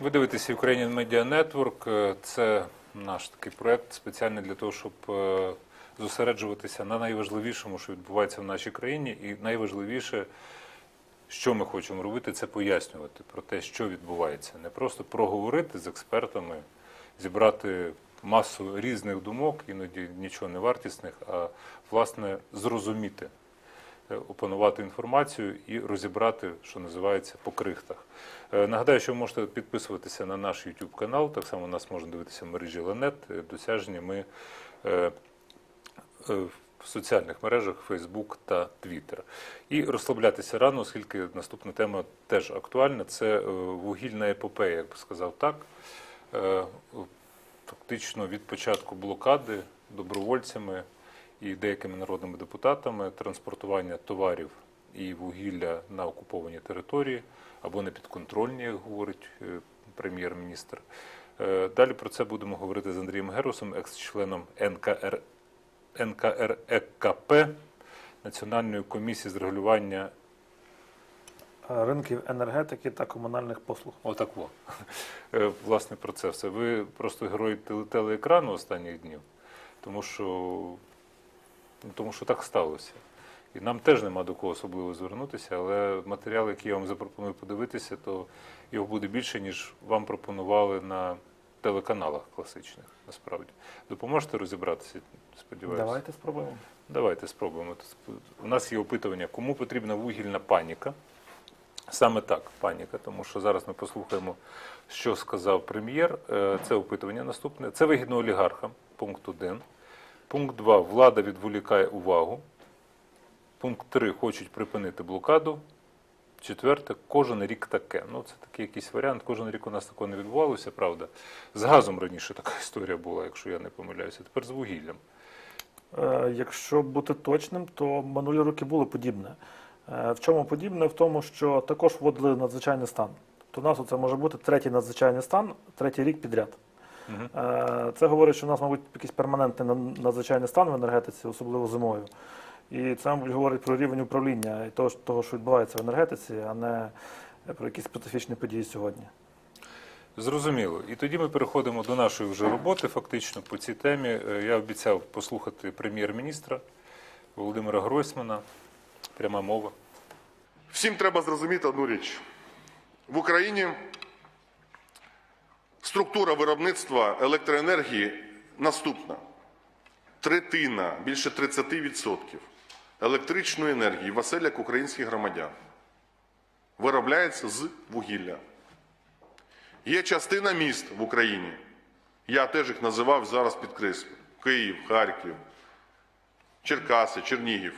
Ви дивитеся Ukrainian Media Network. Це наш такий проект спеціальний для того, щоб е, зосереджуватися на найважливішому, що відбувається в нашій країні, і найважливіше, що ми хочемо робити, це пояснювати про те, що відбувається. Не просто проговорити з експертами, зібрати масу різних думок, іноді нічого не вартісних, а власне зрозуміти опанувати інформацію і розібрати, що називається, по крихтах. Е, Нагадаю, що ви можете підписуватися на наш YouTube канал. Так само нас можна дивитися в мережі Ленет. Е, Досяжні ми е, е, в соціальних мережах Facebook та Twitter. І розслаблятися рано, оскільки наступна тема теж актуальна. Це е, вугільна епопея, як би сказав так. Е, Фактично від початку блокади добровольцями і деякими народними депутатами транспортування товарів і вугілля на окуповані території або на підконтрольні, як говорить е, прем'єр-міністр. Е, Далі про це будемо говорити з Андрієм Герусом, екс-членом НКР, НКРЕКП Національної комісії з регулювання ринків енергетики та комунальних послуг. Отак во. Е, Власне, про це все. Ви просто герой теле- телеекрану останніх днів, тому що, тому що так сталося. І нам теж нема до кого особливо звернутися, але матеріал, який я вам запропоную подивитися, то його буде більше, ніж вам пропонували на телеканалах класичних, насправді. Допоможете розібратися, сподіваюся? Давайте спробуємо. Давайте спробуємо. У нас є опитування, кому потрібна вугільна паніка. Саме так, паніка, тому що зараз ми послухаємо, що сказав прем'єр. Е, Це опитування наступне. Це вигідно олігархам, пункт 1. Пункт 2. Влада відволікає увагу. Пункт 3. Хочуть припинити блокаду. Четверте, кожен рік таке. Ну, це такий якийсь варіант. Кожен рік у нас такого не відбувалося, правда. З газом раніше така історія була, якщо я не помиляюся. Тепер з вугіллям. Е, Якщо бути точним, то минулі роки було подібне. Е, В чому подібне? В тому, що також вводили надзвичайний стан. Тобто у нас це може бути третій надзвичайний стан, третій рік підряд. Е, Це говорить, що у нас, мабуть, якийсь перманентний надзвичайний стан в енергетиці, особливо зимою. І це, мабуть, говорить про рівень управління і того, того, що відбувається в енергетиці, а не про якісь специфічні події сьогодні. Зрозуміло. І тоді ми переходимо до нашої вже роботи. Фактично по цій темі Е, я обіцяв послухати прем'єр-міністра Володимира Гройсмана. Пряма мова. Всім треба зрозуміти одну річ. В Україні структура виробництва електроенергії наступна. Третина, більше 30% електричної енергії в оселях українських громадян виробляється з вугілля. Є частина міст в Україні. Я теж їх називав зараз підкреслю. Київ, Харків, Черкаси, Чернігів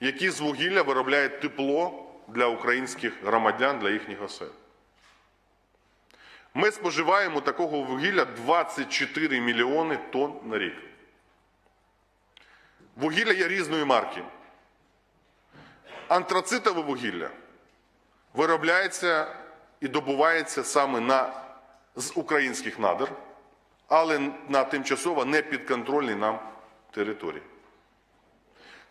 які з вугілля виробляють тепло для українських громадян, для їхніх осель. Ми споживаємо такого вугілля 24 мільйони тонн на рік. Вугілля є різної марки. Антрацитове вугілля виробляється і добувається саме на, з українських надр, але на тимчасово непідконтрольній нам території.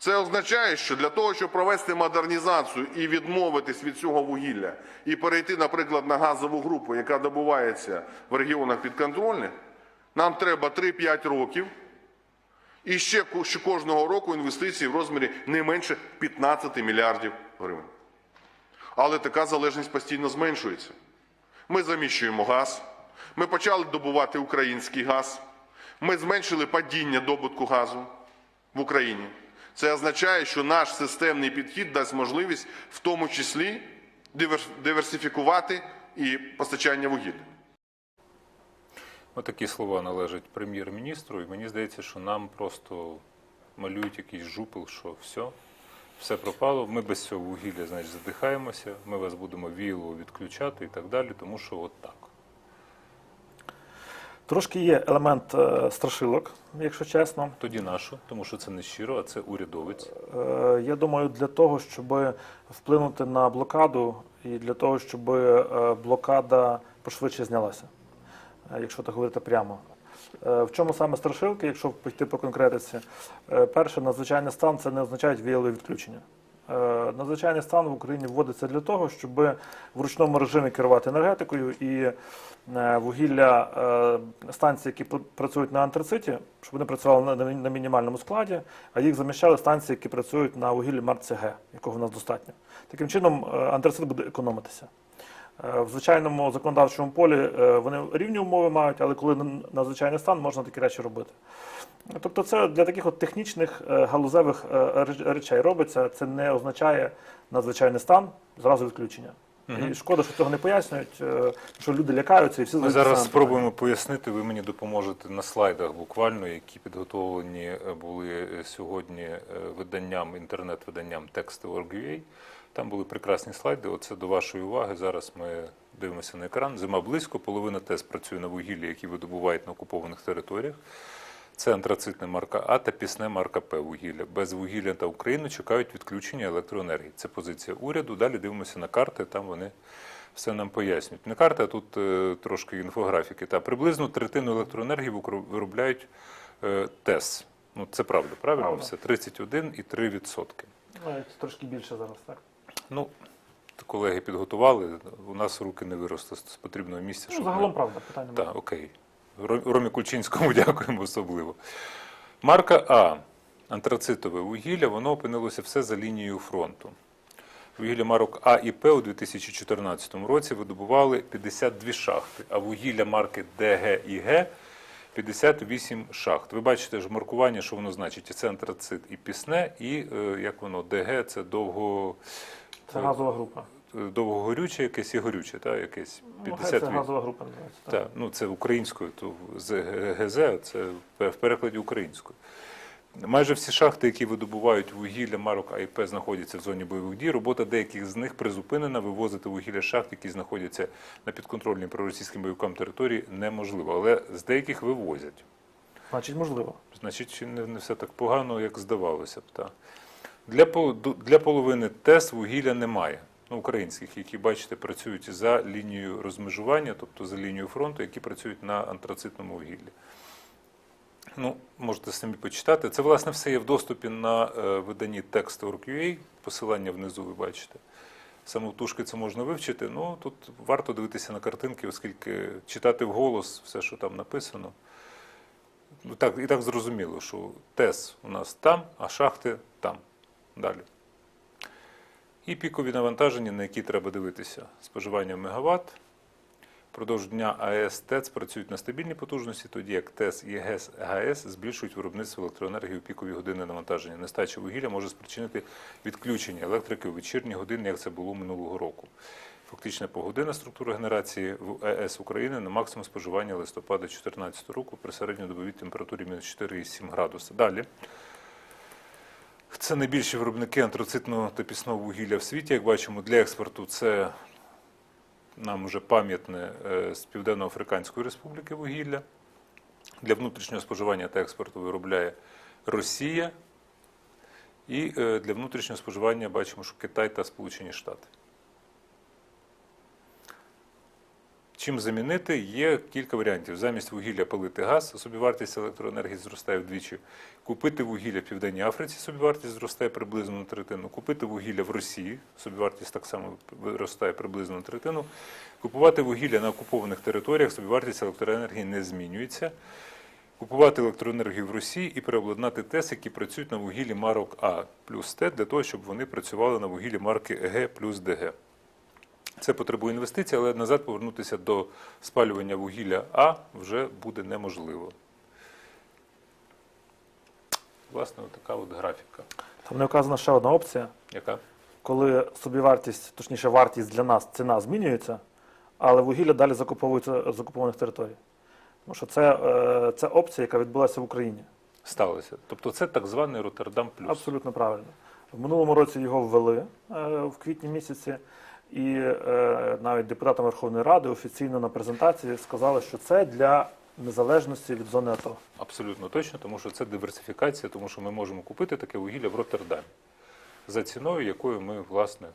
Це означає, що для того, щоб провести модернізацію і відмовитись від цього вугілля, і перейти, наприклад, на газову групу, яка добувається в регіонах підконтрольних, нам треба 3-5 років і ще кожного року інвестиції в розмірі не менше 15 мільярдів гривень. Але така залежність постійно зменшується. Ми заміщуємо газ, ми почали добувати український газ, ми зменшили падіння добутку газу в Україні. Це означає, що наш системний підхід дасть можливість в тому числі дивер- диверсифікувати і постачання вугілля. Отакі слова належать прем'єр-міністру, і мені здається, що нам просто малюють якийсь жупел, що все, все пропало. Ми без цього вугілля, значить, задихаємося, ми вас будемо віялово відключати і так далі, тому що от так. Трошки є елемент е, страшилок, якщо чесно. Тоді нашу, тому що це не щиро, а це урядовець. Е, Я думаю, для того, щоб вплинути на блокаду і для того, щоб е, блокада пошвидше знялася, якщо так говорити прямо. В чому саме страшилки, якщо піти по конкретиці? Перше, надзвичайний стан це не означає віялове відключення. Е, Надзвичайний стан в Україні вводиться для того, щоб в ручному режимі керувати енергетикою і е, вугілля е, станцій, які працюють на антрациті, щоб вони працювали на- на мі- на мінімальному складі, а їх заміщали станції, які працюють на вугіллі МАРЦГ, якого в нас достатньо. Таким чином, антрацит буде економитися. В звичайному законодавчому полі вони рівні умови мають, але коли надзвичайний стан, можна такі речі робити. Тобто це для таких от технічних е, галузевих е, речей робиться. Це не означає надзвичайний стан, зразу відключення. І шкода, що цього не пояснюють, е, що люди лякаються і всі Ми зараз спробуємо пояснити. Ви мені допоможете на слайдах буквально, які підготовлені були сьогодні виданням, інтернет-виданням Text.org.ua. Там були прекрасні слайди. Оце до вашої уваги. Зараз ми дивимося на екран. Зима близько, половина ТЕС працює на вугіллі, які видобувають на окупованих територіях. Це антрацитне марка А та пісне марка П вугілля. Без вугілля та Україну чекають відключення електроенергії. Це позиція уряду. Далі дивимося на карти, там вони все нам пояснюють. Не карта, а тут е, трошки інфографіки. Та приблизно третину електроенергії виробляють е, ТЕС. Ну це правда, правильно? Правда. Все 31,3 відсотки. Ну, це трошки більше зараз, так? Ну, колеги підготували. У нас руки не виросли з потрібного місця. Ну, щоб загалом ми... правда, питання. Так, окей. Ро- Ромі Кульчинському дякуємо особливо. Марка А. Антрацитове вугілля, воно опинилося все за лінією фронту. Вугілля марок А і П у 2014 році видобували 52 шахти, а вугілля марки ДГ і Г 58 шахт. Ви бачите ж маркування, що воно значить. І Це антрацит і пісне, і е, як воно ДГ це довго, Це газова група. Довгогорюче якесь і горюче, так, якесь Ну, хай 58. це газова група називається. Так. Так, ну це українською, то з ГЗ, це в перекладі українською. Майже всі шахти, які видобувають вугілля марок АІП, знаходяться в зоні бойових дій. Робота деяких з них призупинена. Вивозити вугілля шахт, які знаходяться на підконтрольній проросійським бойовикам території, неможливо. Але з деяких вивозять. Значить, можливо. Значить, чи не, не все так погано, як здавалося б. Та. Для, для половини ТЕС вугілля немає. Ну, українських, які, бачите, працюють за лінією розмежування, тобто за лінією фронту, які працюють на антрацитному вугіллі. Ну, можете самі почитати. Це, власне, все є в доступі на е, виданні Text.org.ua, посилання внизу ви бачите. Самотужки це можна вивчити. Ну, тут варто дивитися на картинки, оскільки читати вголос все, що там написано. Ну, так, і так зрозуміло, що ТЕС у нас там, а шахти там. Далі. І пікові навантаження, на які треба дивитися. Споживання в мегаватт. Продовж дня АЕС ТЕЦ працюють на стабільній потужності, тоді як ТЕС і ГЕС ГАЕС збільшують виробництво електроенергії у пікові години навантаження. Нестача вугілля може спричинити відключення електрики у вечірні години, як це було минулого року. Фактична погодинна структура генерації в ЕС України на максимум споживання листопада 2014 року при середньодобовій температурі мінус 4,7 градуси. Далі. Це найбільші виробники антрацитного та пісного вугілля в світі. Як бачимо, для експорту це нам вже пам'ятне е, з Південно-Африканської Республіки вугілля. Для внутрішнього споживання та експорту виробляє Росія. І е, для внутрішнього споживання бачимо, що Китай та Сполучені Штати. Чим замінити? Є кілька варіантів. Замість вугілля палити газ, собівартість електроенергії зростає вдвічі. Купити вугілля в Південній Африці, собівартість зростає приблизно на третину. Купити вугілля в Росії, собівартість так само виростає приблизно на третину. Купувати вугілля на окупованих територіях, собівартість електроенергії не змінюється. Купувати електроенергію в Росії і переобладнати ТЕС, які працюють на вугіллі марок А плюс Т, для того, щоб вони працювали на вугіллі марки Г плюс ДГ. Це потребує інвестицій, але назад повернутися до спалювання вугілля А вже буде неможливо. Власне, така от графіка. Там не вказана ще одна опція, Яка? коли собівартість, точніше, вартість для нас, ціна змінюється, але вугілля далі закуповується з окупованих територій. Тому що це, е, це опція, яка відбулася в Україні. Сталося. Тобто це так званий Роттердам плюс. Абсолютно правильно. В минулому році його ввели е, в квітні місяці, і е, навіть депутатам Верховної Ради офіційно на презентації сказали, що це для незалежності від зони АТО. Абсолютно точно, тому що це диверсифікація, тому що ми можемо купити таке вугілля в Роттердамі за ціною, якою ми, власне,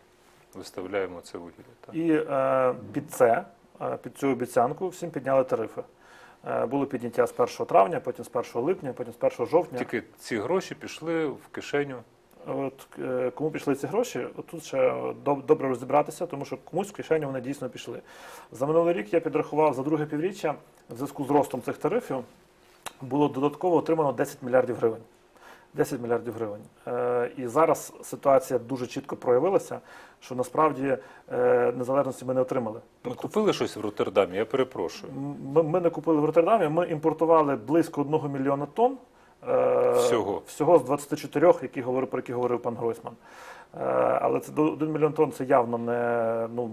виставляємо це вугілля. Так? І е, під це, е, під цю обіцянку, всім підняли тарифи. Е, було підняття з 1 травня, потім з 1 липня, потім з 1 жовтня. Тільки ці гроші пішли в кишеню от, е, кому пішли ці гроші, от тут ще добре розібратися, тому що комусь в кишеню вони дійсно пішли. За минулий рік я підрахував за друге півріччя в зв'язку з ростом цих тарифів було додатково отримано 10 мільярдів гривень. 10 мільярдів гривень. Е, і зараз ситуація дуже чітко проявилася, що насправді е, незалежності ми не отримали. Ми купили щось в Роттердамі, я перепрошую. Ми, ми не купили в Роттердамі, ми імпортували близько 1 мільйона тонн. Е, Всього. всього з 24, які говорив, про які говорив пан Гройсман. Е, але це 1 мільйон тонн це явно не, ну,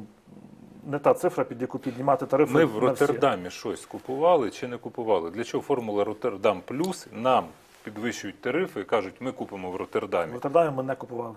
не та цифра, під яку піднімати тарифи. Ми в. Роттердамі щось купували чи не купували? Для чого формула Роттердам плюс нам підвищують тарифи і кажуть, ми купимо в В Роттердамі. Роттердамі ми не купували.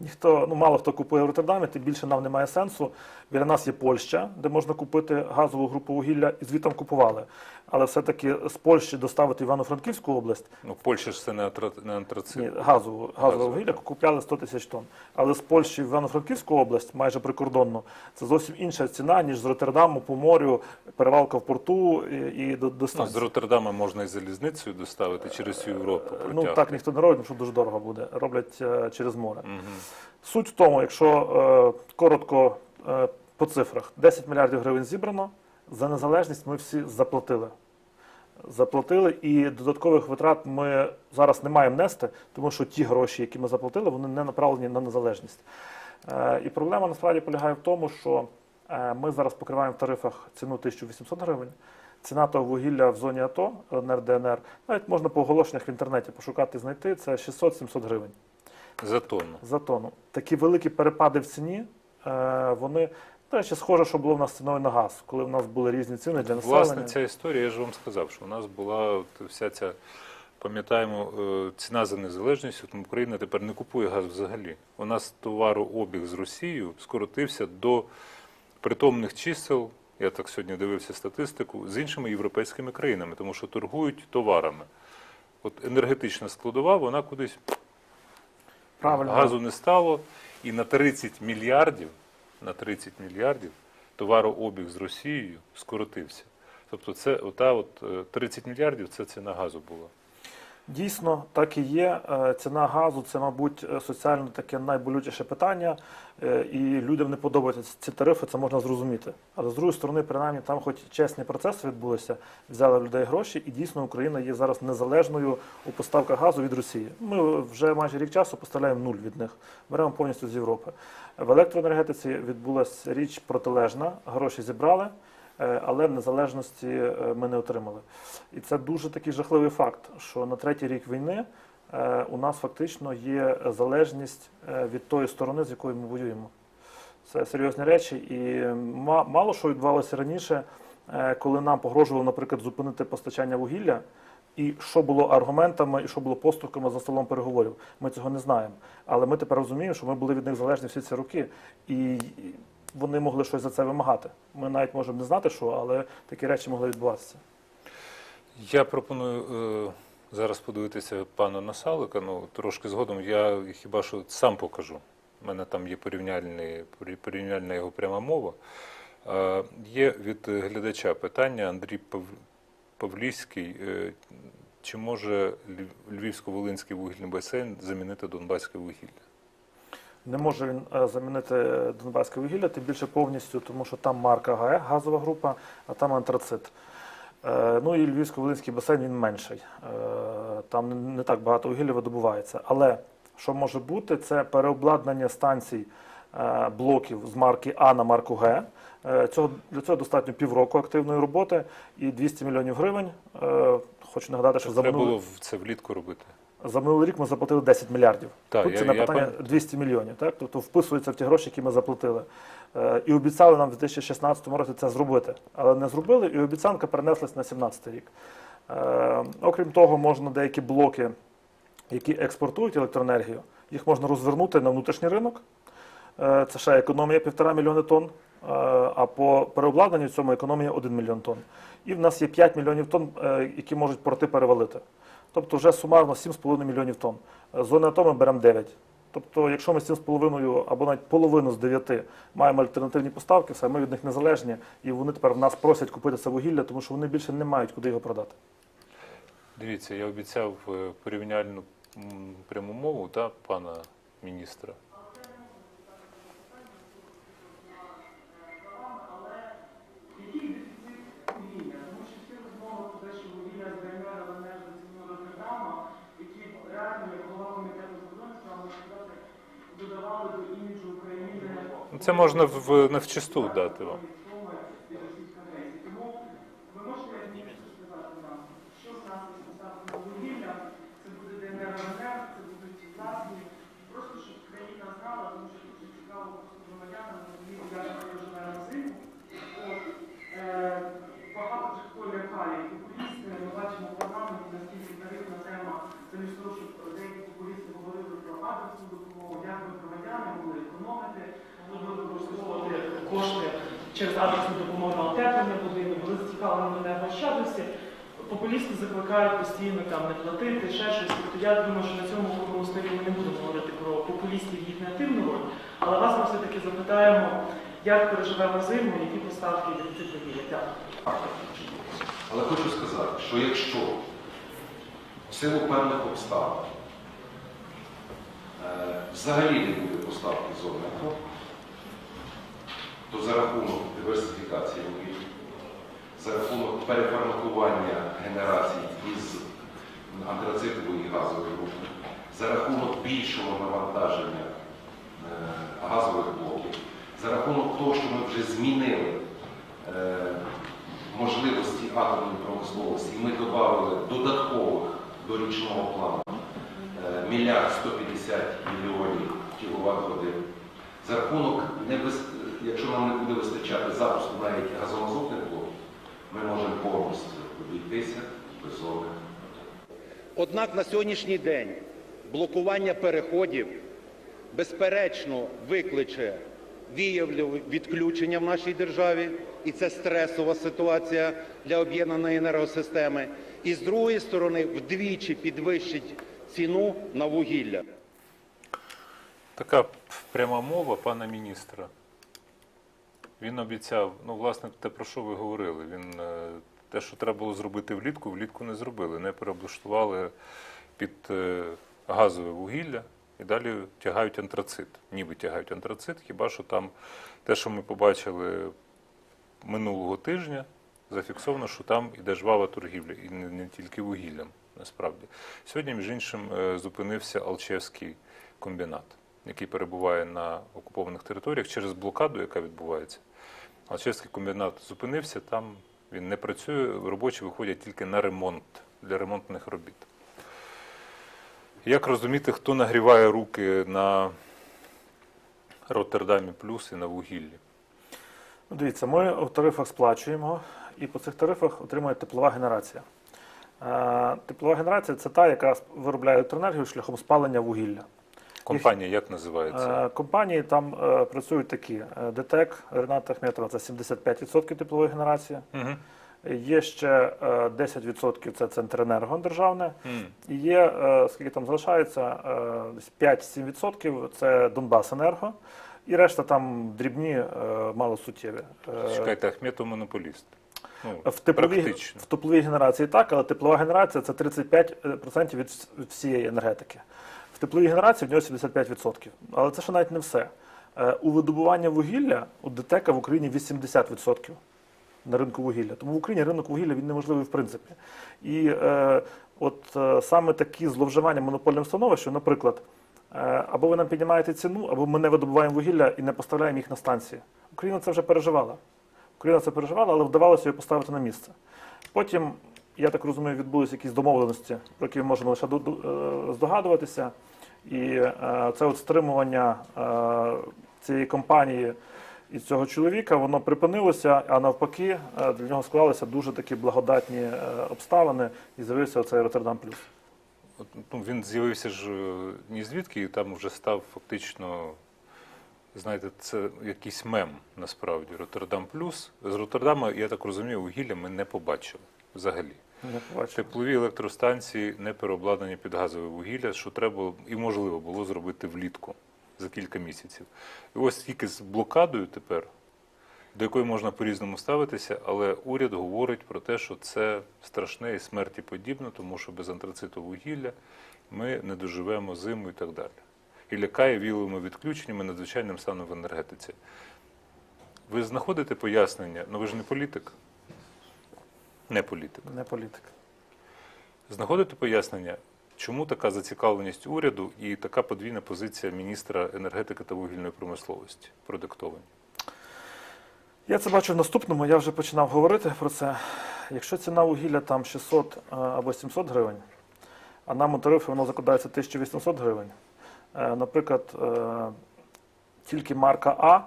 Ніхто, ну мало хто купує в Роттердамі, тим більше нам немає сенсу. Біля нас є Польща, де можна купити газову групу вугілля, і звітом купували. Але все-таки з Польщі доставити Івано-Франківську область Ну, Польща ж це не, антрацит. Ні, газову, газове вугілля купляли 100 тисяч тонн. Але з Польщі в Івано-Франківську область, майже прикордонну, це зовсім інша ціна, ніж з Роттердаму по морю, перевалка в порту і, і до, до Ну, з. Роттердама можна і залізницею доставити через Європу. Ну так ніхто не робить, тому що дуже дорого буде. Роблять е, через море. Мгм. Суть в тому, якщо е, коротко е, по цифрах, 10 мільярдів гривень зібрано, за незалежність ми всі заплатили. Заплатили і додаткових витрат ми зараз не маємо нести, тому що ті гроші, які ми заплатили, вони не направлені на незалежність. Е, і проблема насправді полягає в тому, що е, ми зараз покриваємо в тарифах ціну 1800 гривень. Ціна того вугілля в зоні АТО, ЛНР, ДНР, навіть можна по оголошеннях в інтернеті пошукати, і знайти, це 600-700 гривень За тонну. за тонну. Такі великі перепади в ціні, е, вони до речі, схоже, що було в нас ціною на газ, коли в нас були різні ціни для населення. Власне, ця історія, я ж вам сказав, що у нас була от вся ця, пам'ятаємо, е, ціна за незалежність, тому Україна тепер не купує газ взагалі. У нас товарообіг з Росією скоротився до притомних чисел, я так сьогодні дивився статистику, з іншими європейськими країнами, тому що торгують товарами. От енергетична складова, вона кудись Правильно. газу не стало, і на 30 мільярдів, на 30 мільярдів товарообіг з Росією скоротився. Тобто це ота от е, 30 мільярдів це ціна газу була. Дійсно, так і є. Е, Ціна газу це, мабуть, е, соціально таке найболючіше питання, е, і людям не подобаються ці тарифи, це можна зрозуміти. Але з другої сторони, принаймні, там хоч чесні процеси відбулися, взяли людей гроші, і дійсно Україна є зараз незалежною у поставках газу від Росії. Ми вже майже рік часу поставляємо нуль від них, беремо повністю з Європи. В електроенергетиці відбулася річ протилежна, гроші зібрали. Е, Але незалежності е, ми не отримали. І це дуже такий жахливий факт, що на третій рік війни е, у нас фактично є залежність від тої сторони, з якою ми воюємо. Це серйозні речі, і мало що відбувалося раніше, коли нам погрожували, наприклад, зупинити постачання вугілля. І що було аргументами, і що було поступками за столом переговорів. Ми цього не знаємо. Але ми тепер розуміємо, що ми були від них залежні всі ці роки, і вони могли щось за це вимагати. Ми навіть можемо не знати, що, але такі речі могли відбуватися. Я пропоную е, зараз подивитися пана Насалика. Ну трошки згодом я хіба що сам покажу. У мене там є порівняльний, порівняльна його пряма мова. Е, є від глядача питання Андрій Пав... Павлівський. Е, чи може Львівсько-Волинський вугільний басейн замінити Донбаське вугілля? Не може він е, замінити Донбаське вугілля, тим більше повністю, тому що там марка ГАЕ, газова група, а там антрацит. Е, Ну і Львівсько-Волинський басейн він менший. Е, Там не- так багато вугілля видобувається. Але що може бути, це переобладнання станцій блоків з марки А на марку Г. Цього, для цього достатньо півроку активної роботи і 200 мільйонів гривень. Хочу нагадати, що за Треба минулий, було в- це влітку робити. За минулий рік ми заплатили 10 мільярдів. Так, Тут я- ціна я питання пам- 200 мільйонів, так? Тобто вписується в ті гроші, які ми заплатили. Е, І обіцяли нам в 2016 році це зробити. Але не зробили, і обіцянка перенеслась на 2017 рік. Е, Окрім того, можна деякі блоки, які експортують електроенергію, їх можна розвернути на внутрішній ринок. Е, Це ще економія півтора мільйони тонн, е, а по переобладнанню цьому економія 1 мільйон тонн. І в нас є 5 мільйонів тонн, е, які можуть порти перевалити. Тобто вже сумарно 7,5 мільйонів тонн. Е, Зони АТО ми беремо 9. Тобто, якщо ми 7,5 або навіть половину з 9 маємо альтернативні поставки, все, ми від них незалежні, і вони тепер в нас просять купити це вугілля, тому що вони більше не мають куди його продати. Дивіться, я обіцяв е, порівняльну пряму мову та пана міністра. вугілля, тому що всі розмови про те, що вугілля з ДНР належить до цього Роттердама, які реально, як голова комітету з кордонів справ, можна сказати, додавали до іміджу України. Ну, Це можна в, в не вчисту дати вам. Відомо від російської агресії. Тому ви можете сказати нам, що в нас із поставками вугілля, це буде ДНР ЛНР, це будуть власні, просто щоб країна знала, тому що дуже цікаво просто громадянам розуміти, як ми проживаємо зиму. От, е, багато вже хто лякає популісти, ми бачимо в парламенті, наскільки тарифна тема, замість того, щоб деякі популісти говорили про адресну допомогу, як ми громадяни могли економити, могли використовувати кошти через адресну допомогу на отеплення будинку, були зацікавлені на енергоощадності. Популісти закликають постійно там не платити, ще щось. Тобто я думаю, що на цьому круглому столі ми не будемо говорити про популістів і їх негативну роль, але вас ми все-таки запитаємо, як переживемо зиму, які поставки дефіцит вугілля. Дякую. Але хочу сказати, що якщо в силу певних обставин е, взагалі не буде поставки зони то за рахунок диверсифікації вугілля, за рахунок переформатування генерацій із антрацитової газової групи, за рахунок більшого навантаження е, газових блоків, за рахунок того, що ми вже змінили е, можливості атомної промисловості, ми додали додаткових до річного плану е, мільярд 150 мільйонів кіловат годин. За рахунок, небез... якщо нам не буде вистачати запуску навіть газомазутних блоків, ми можемо повністю обійтися без зони. Однак на сьогоднішній день блокування переходів безперечно викличе віялові відключення в нашій державі, і це стресова ситуація для об'єднаної енергосистеми. І з другої сторони, вдвічі підвищить ціну на вугілля. Така пряма мова пана міністра. Він обіцяв, ну, власне, те, про що ви говорили. Він е, те, що треба було зробити влітку, влітку не зробили. Не переоблаштували під е, газове вугілля і далі тягають антрацит. Ніби тягають антрацит, хіба що там те, що ми побачили минулого тижня, зафіксовано, що там іде жвава торгівля, і не, не тільки вугіллям, насправді. Сьогодні, між іншим, е, зупинився Алчевський комбінат, який перебуває на окупованих територіях через блокаду, яка відбувається. Алчевський комбінат зупинився, там він не працює, робочі виходять тільки на ремонт для ремонтних робіт. Як розуміти, хто нагріває руки на Роттердамі плюс і на вугіллі? Ну, Дивіться, ми в тарифах сплачуємо, і по цих тарифах отримує теплова генерація. Е, Теплова генерація це та, яка виробляє електроенергію шляхом спалення вугілля. Компанія як називається? Е, Компанії там е, працюють такі: Е, ДТЕК Рената Ахметова це 75% теплової генерації. Є ще е, 10% це Центренерго державне. І є, скільки там залишається, е, 5-7% це Донбасенерго. І решта там дрібні, малосуттєві. Чекайте, Ахметов монополіст. Ну, В тепловій, в тепловій генерації так, але теплова генерація це 35% від від всієї енергетики. В тепловій генерації в нього 75%. Але це ще навіть не все. Е, У видобування вугілля у ДТЕКа в Україні 80% на ринку вугілля. Тому в Україні ринок вугілля він неможливий в принципі. І е, от е, саме такі зловживання монопольним становищем, наприклад, е, або ви нам піднімаєте ціну, або ми не видобуваємо вугілля і не поставляємо їх на станції. Україна це вже переживала. Україна це переживала, але вдавалося її поставити на місце. Потім, я так розумію, відбулися якісь домовленості, про які ми можемо лише е, здогадуватися. І е, це от стримування е, цієї компанії і цього чоловіка, воно припинилося, а навпаки, для нього склалися дуже такі благодатні обставини, і з'явився оцей Роттердам Плюс. Ну, він з'явився ж ні звідки, і там вже став фактично, знаєте, це якийсь мем насправді. Роттердам плюс. З Роттердама, я так розумію, вугілля ми не побачили взагалі. Теплові електростанції не переобладнані під газове вугілля, що треба і можливо було зробити влітку за кілька місяців. І ось тільки з блокадою тепер, до якої можна по-різному ставитися, але уряд говорить про те, що це страшне і смерті подібно, тому що без антрациту вугілля ми не доживемо зиму і так далі. І лякає віловими відключеннями надзвичайним станом в енергетиці. Ви знаходите пояснення, ну ви ж не політик. Не політик. Не політик. Знаходите пояснення, чому така зацікавленість уряду і така подвійна позиція міністра енергетики та вугільної промисловості продиктовані? Я це бачу в наступному, я вже починав говорити про це. Якщо ціна вугілля там 600 е, або 700 гривень, а нам у тарифи воно закладається 1800 гривень, е, наприклад, е, тільки марка А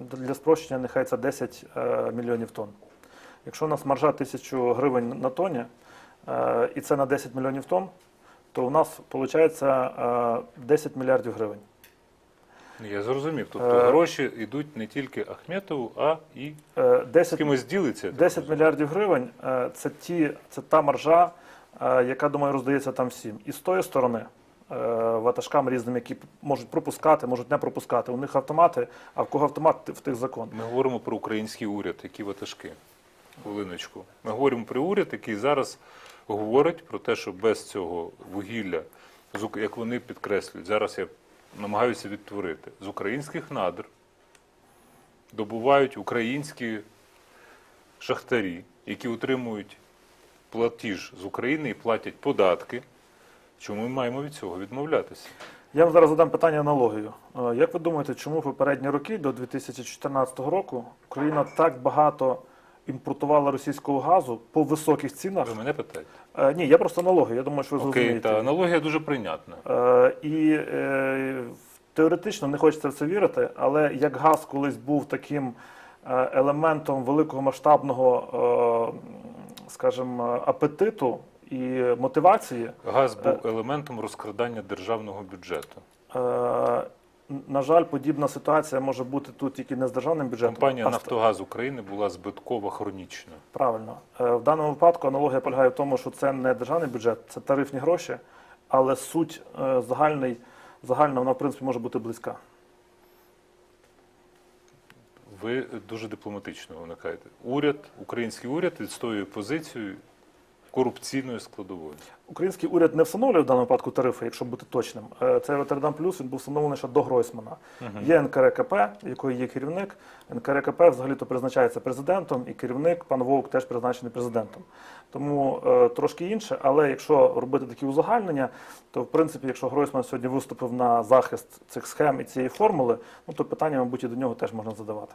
для спрощення нехай це 10 е, мільйонів тонн. Якщо у нас маржа 1000 гривень на тонні, е, і це на 10 мільйонів тонн, то у нас виходить 10 мільярдів гривень. Я зрозумів. Тобто Е, гроші йдуть не тільки Ахметову, а і Е, з 10, кимось ділиться. я 10 мільярдів гривень е, це, ті, це та маржа, е, яка, думаю, роздається там всім. І з тої сторони е, ватажкам різним, які можуть пропускати, можуть не пропускати. У них автомати, а в кого автомат в тих закон. Ми говоримо про український уряд, які ватажки. Хвилиночку. Ми говоримо про уряд, який зараз говорить про те, що без цього вугілля, як вони підкреслюють, зараз я намагаюся відтворити, з українських надр добувають українські шахтарі, які отримують платіж з України і платять податки. Чому ми маємо від цього відмовлятися? Я вам зараз задам питання аналогію. Е, Як ви думаєте, чому в попередні роки до 2014 року Україна так багато імпортувала російського газу по високих цінах? Ви мене питаєте? Е, Ні, я просто аналогію. Я думаю, що ви Окей, зрозумієте. та аналогія дуже прийнятна. Е, І е, теоретично не хочеться в це вірити, але як газ колись був таким елементом великого масштабного, е, скажімо, апетиту і мотивації, Газ був елементом розкрадання державного бюджету. е, на жаль, подібна ситуація може бути тут тільки не з державним бюджетом. Компанія а Нафтогаз України була збиткова хронічно. Правильно. Е, В даному випадку аналогія полягає в тому, що це не державний бюджет, це тарифні гроші, але суть е, загальний, загальна, вона в принципі може бути близька. Ви дуже дипломатично виникаєте. Уряд, український уряд відстоює позицію корупційної складової. Український уряд не встановлює в даному випадку тарифи, якщо бути точним. Е, Цей Роттердам Плюс він був встановлений ще до Гройсмана. Є НКРКП, якої є керівник. НКРКП взагалі-то призначається президентом, і керівник пан Вовк теж призначений президентом. Тому е, трошки інше, але якщо робити такі узагальнення, то в принципі, якщо Гройсман сьогодні виступив на захист цих схем і цієї формули, ну то питання, мабуть, і до нього теж можна задавати.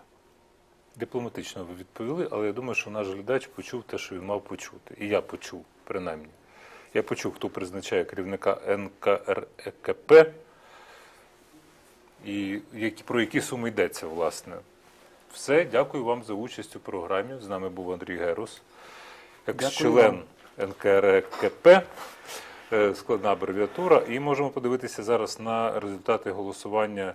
Дипломатично ви відповіли, але я думаю, що наш глядач почув те, що він мав почути. І я почув, принаймні. Я почув, хто призначає керівника НКРЕКП і які, про які суми йдеться, власне. Все, дякую вам за участь у програмі. З нами був Андрій Герус, екс-член НКРЕКП, е, складна абревіатура. І можемо подивитися зараз на результати голосування.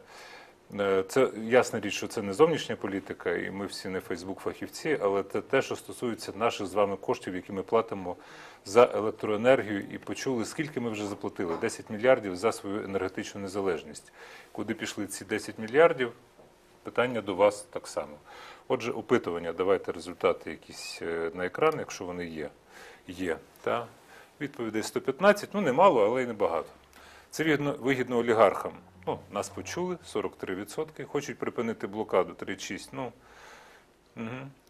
Е, Це ясна річ, що це не зовнішня політика, і ми всі не Фейсбук-фахівці, але це те, що стосується наших з вами коштів, які ми платимо за електроенергію, і почули, скільки ми вже заплатили 10 мільярдів за свою енергетичну незалежність. Куди пішли ці 10 мільярдів? Питання до вас так само. Отже, опитування, давайте результати якісь е, на екран, якщо вони є. Є. Та? Відповідей 115, ну немало, але й небагато. Це вигідно, вигідно олігархам. Ну, нас почули, 43%. Хочуть припинити блокаду 36%. Ну, угу.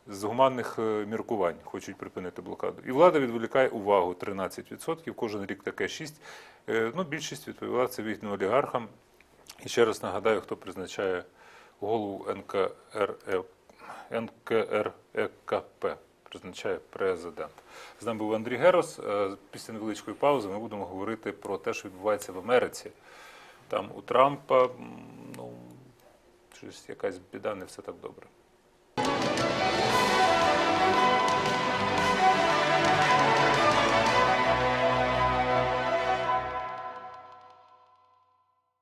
З гуманних е, міркувань хочуть припинити блокаду. І влада відволікає увагу 13%, кожен рік таке 6%. Е, Ну, більшість відповіла це вигідно олігархам. І ще раз нагадаю, хто призначає голову НКРЕ, НКРЕКП. Призначає президент. З нами був Андрій Герос. Е, Після невеличкої паузи ми будемо говорити про те, що відбувається в Америці. Там у Трампа ну, щось якась біда, не все так добре.